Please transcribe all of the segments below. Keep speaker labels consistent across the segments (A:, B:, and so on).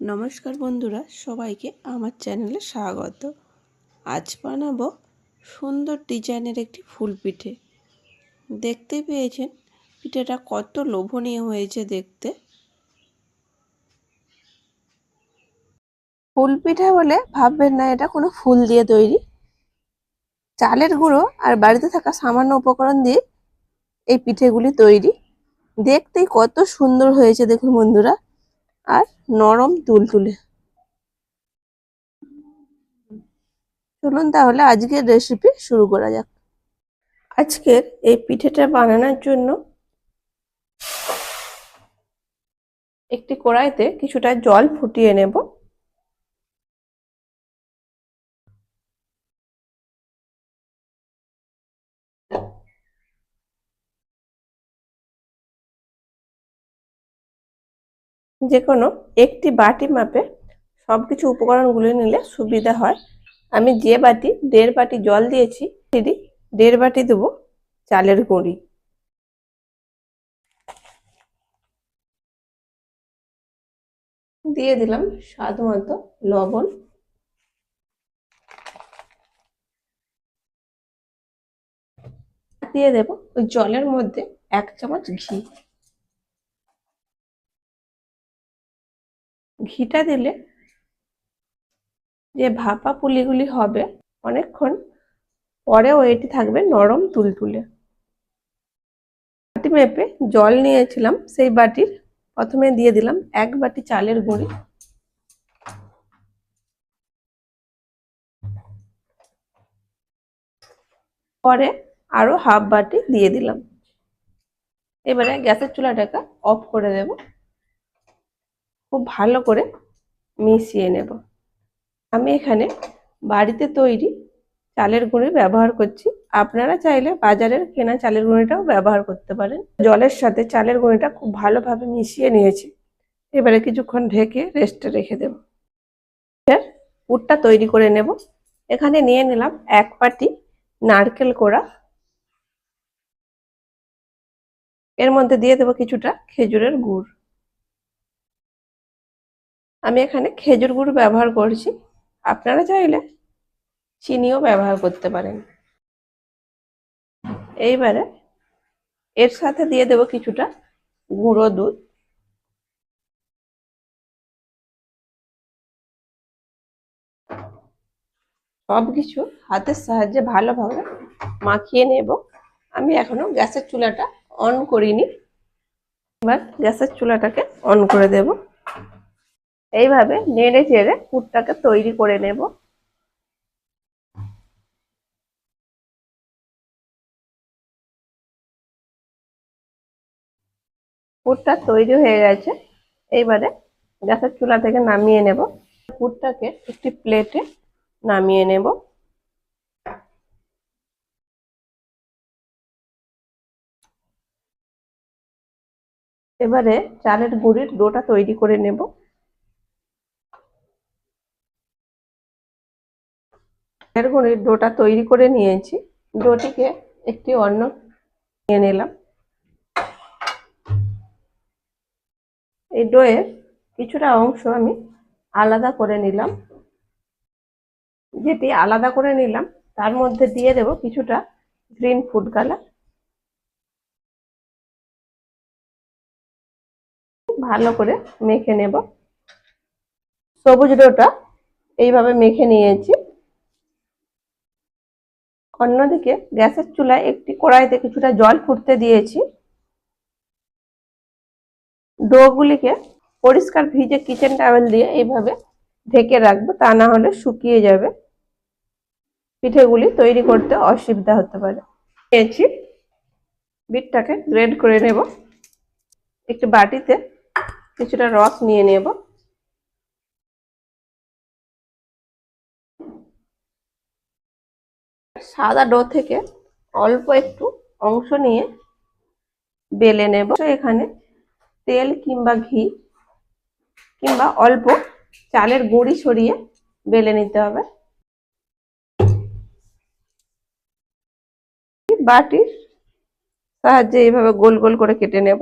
A: নমস্কার বন্ধুরা, সবাইকে আমার চ্যানেলে স্বাগত। আজ বানাবো সুন্দর ডিজাইনের একটি ফুল পিঠে। দেখতে পেয়েছেন পিঠেটা কত লোভনীয় হয়েছে দেখতে। ফুল পিঠা বলে ভাববেন না, এটা কোনো ফুল দিয়ে তৈরি। চালের গুঁড়ো আর বাড়িতে থাকা সামান্য উপকরণ দিয়ে এই পিঠেগুলি তৈরি। দেখতেই কত সুন্দর হয়েছে দেখুন বন্ধুরা। আর নরম তুলতুলে। চলুন তাহলে আজকের রেসিপি শুরু করা যাক। আজকের এই পিঠেটা বানানোর জন্য একটি কড়াইতে কিছুটা জল ফুটিয়ে নেব। যে কোনো একটি বাটি মাপে সব কিছু উপকরণগুলো নিলে সুবিধা হয়। আমি যে বাটি, দেড় বাটি জল দিয়েছি, সেটি দেড় বাটি দেবো চালের গুঁড়ি। দিয়ে দিলাম স্বাদ মতো লবণ। দিয়ে দেব ওই জলের মধ্যে এক চামচ ঘি। ঘিটা দিলে যে ভাপা পুলিগুলি হবে অনেকক্ষণ পরেও এটি থাকবে নরম তুলতুলে। বাটি মেপে জল নিয়েছিলাম, সেই বাটির প্রথমে দিয়ে দিলাম এক বাটি চালের গুঁড়ি। পরে আরও হাফ বাটি দিয়ে দিলাম। এবারে গ্যাসের চুলাটাকে অফ করে দেব। খুব ভালো করে মিশিয়ে নেব। আমি এখানে বাড়িতে তৈরি চালের গুঁড়ি ব্যবহার করছি। আপনারা চাইলে বাজারের কেনা চালের গুঁড়িটাও ব্যবহার করতে পারেন। জলের সাথে চালের গুঁড়িটা খুব ভালোভাবে মিশিয়ে নিয়েছি। এবারে কিছুক্ষণ ঢেকে রেস্টে রেখে দেব। পুরটা তৈরি করে নেব। এখানে নিয়ে নিলাম এক পাটি নারকেল কোড়া। এর মধ্যে দিয়ে দেবো কিছুটা খেজুরের গুড়। আমি এখানে খেজুর গুড় ব্যবহার করছি। আপনারা চাইলে চিনিও ব্যবহার করতে পারেন। এইবারে এর সাথে দিয়ে দেব কিছুটা গুঁড়ো দুধ। সব কিছু হাতের সাহায্যে ভালোভাবে মাখিয়ে নেব। আমি এখনও গ্যাসের চুলাটা অন করিনি। এবার গ্যাসের চুলাটাকে অন করে দেব। এইভাবে নেড়ে চেড়ে পুরটাকে তৈরি করে নেব। পুরটা তৈরি হয়ে গেছে। এইবারে গ্যাসের চুলা থেকে নামিয়ে নেব। পুরটাকে একটি প্লেটে নামিয়ে নেব। এবারে চালের গুঁড়ির ডোটা তৈরি করে নেব। গুঁড়ির ডোটা তৈরি করে নিয়েছি। ডোটিকে একটি অন্য নিয়ে নিলাম। এই ডোয়ের কিছুটা অংশ আমি আলাদা করে নিলাম। যেটি আলাদা করে নিলাম, তার মধ্যে দিয়ে দেব কিছুটা গ্রিন ফুড কালার। ভালো করে মেখে নেব। সবুজ ডোটা এইভাবে মেখে নিয়েছি। অন্যদিকে গ্যাসের চুলায় একটি কড়াইতে কিছুটা জল ফুটতে দিয়েছি। ডোগুলিকে পরিষ্কার ভিজে কিচেন টাওয়েল দিয়ে এইভাবে ঢেকে রাখব, তা না হলে শুকিয়ে যাবে। পিঠেগুলি তৈরি করতে অসুবিধা হতে পারে। নিয়েছি বিটটাকে গ্রেড করে নেব। একটি বাটিতে কিছুটা রস নিয়ে নেব। সাদা ডো থেকে অল্প একটু অংশ নিয়ে বেলে নেব। এখানে তেল কিংবা ঘি কিংবা অল্প চালের গুঁড়ি ছড়িয়ে বেলে নিতে হবে। বাটির সাহায্যে এইভাবে গোল গোল করে কেটে নেব।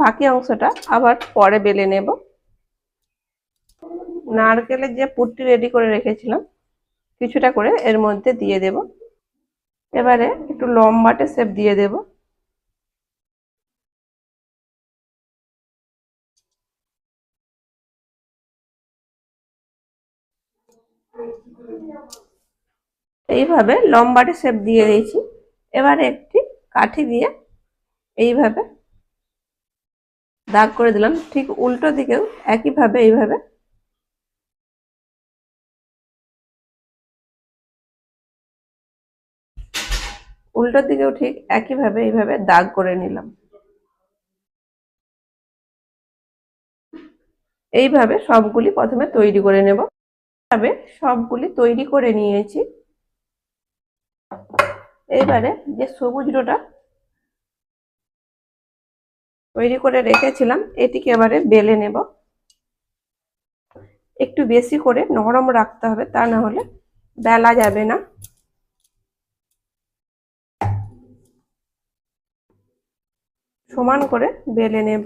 A: বাকি অংশটা আবার পরে বেলে নেব। নারকেলের যে পুরটি রেডি করে রেখেছিলাম, কিছুটা করে এর মধ্যে দিয়ে দেব। এবারে একটু লম্বাটে শেপ দিয়ে দেব। এইভাবে লম্বাটে শেপ দিয়ে দিয়েছি। এবারে একটি কাঠি দিয়ে এইভাবে দাগ করে দিলাম। ঠিক উল্টো দিকেও একইভাবে, এইভাবে। উল্টো দিকেও ঠিক একইভাবে, এইভাবে দাগ করে নিলাম। এইভাবে সবগুলি প্রথমে তৈরি করে নেব। এইভাবে সবগুলি তৈরি করে নিয়েছি। এইবারে যে সবুজ ডোটা তৈরি করে রেখেছিলাম, এটিকে এবারে বেলে নেব। একটু বেশি করে নরম রাখতে হবে, তা না হলে বেলা যাবে না। সমান করে বেলে নেব।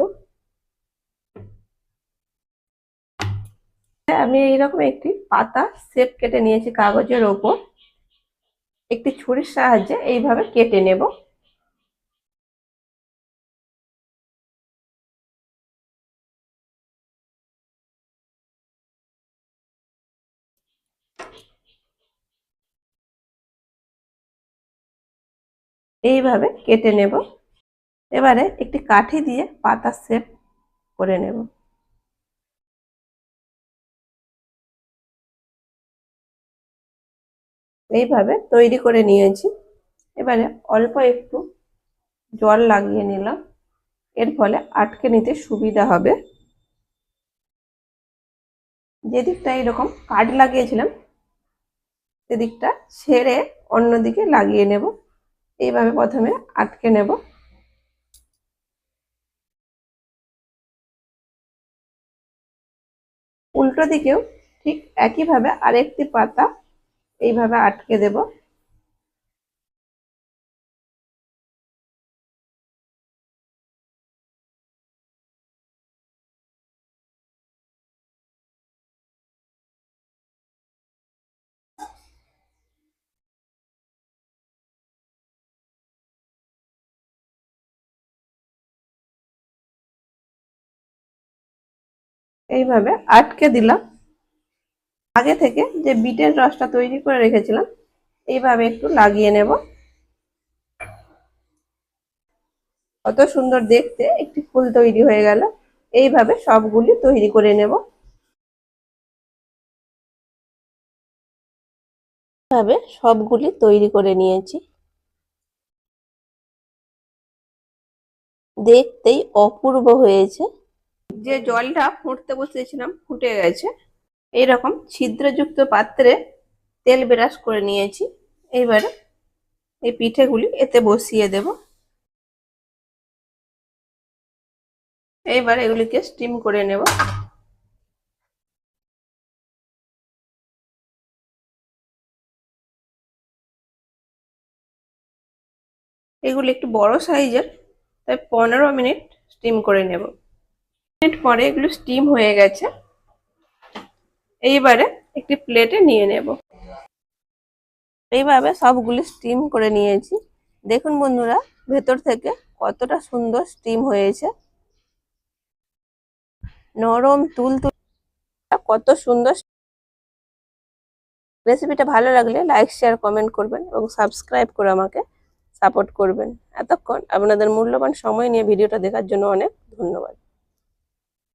A: আমি এইরকম একটি পাতা শেপ কেটে নিয়েছি কাগজের ওপর। একটি ছুরির সাহায্যে এইভাবে কেটে নেব। এইভাবে কেটে নেব। এবারে একটি কাঠি দিয়ে পাতা শেপ করে নেব। এইভাবে তৈরি করে নিয়েছি। এবারে অল্প একটু জল লাগিয়ে নিলাম। এর ফলে আটকে নিতে সুবিধা হবে। যেদিকটা এরকম কাঠ লাগিয়েছিলাম, সেদিকটা ছেড়ে অন্যদিকে লাগিয়ে নেব। এইভাবে প্রথমে আটকে নেব। উল্টো দিকেও ঠিক একইভাবে আরেকটি পাতা এইভাবে আটকে দেব। এইভাবে আটকে দিলাম। আগে থেকে যে বিটের রসটা তৈরি করে রেখেছিলাম, এইভাবে একটু লাগিয়ে নেব। কত সুন্দর দেখতে, একটি ফুল তৈরি হয়ে গেল। এইভাবে সবগুলি তৈরি করে নেব। এইভাবে সবগুলি তৈরি করে নিয়েছি। দেখতেই অপূর্ব হয়েছে। যে জলটা ফুটতে বসিয়েছিলাম, ফুটে গেছে। এইরকম ছিদ্রযুক্ত পাত্রে তেল ব্রাশ করে নিয়েছি। এইবারে এই পিঠেগুলি এতে বসিয়ে দেব। এইবার এগুলিকে স্টিম করে নেব। এগুলি একটু বড় সাইজের, তাই পনেরো মিনিট স্টিম করে নেব। মিনিট পরে এগুলো স্টিম হয়ে গেছে। এইবারে একটি প্লেটে নিয়ে নেব। এইভাবে সবগুলি স্টিম করে নিয়েছি। দেখুন বন্ধুরা, ভেতর থেকে কতটা সুন্দর স্টিম হয়েছে। নরম তুল তুল কত সুন্দর রেসিপিটা ভালো লাগলে লাইক শেয়ার কমেন্ট করবেন এবং সাবস্ক্রাইব করে আমাকে সাপোর্ট করবেন। এতক্ষণ আপনাদের মূল্যবান সময় নিয়ে ভিডিওটা দেখার জন্য অনেক ধন্যবাদ।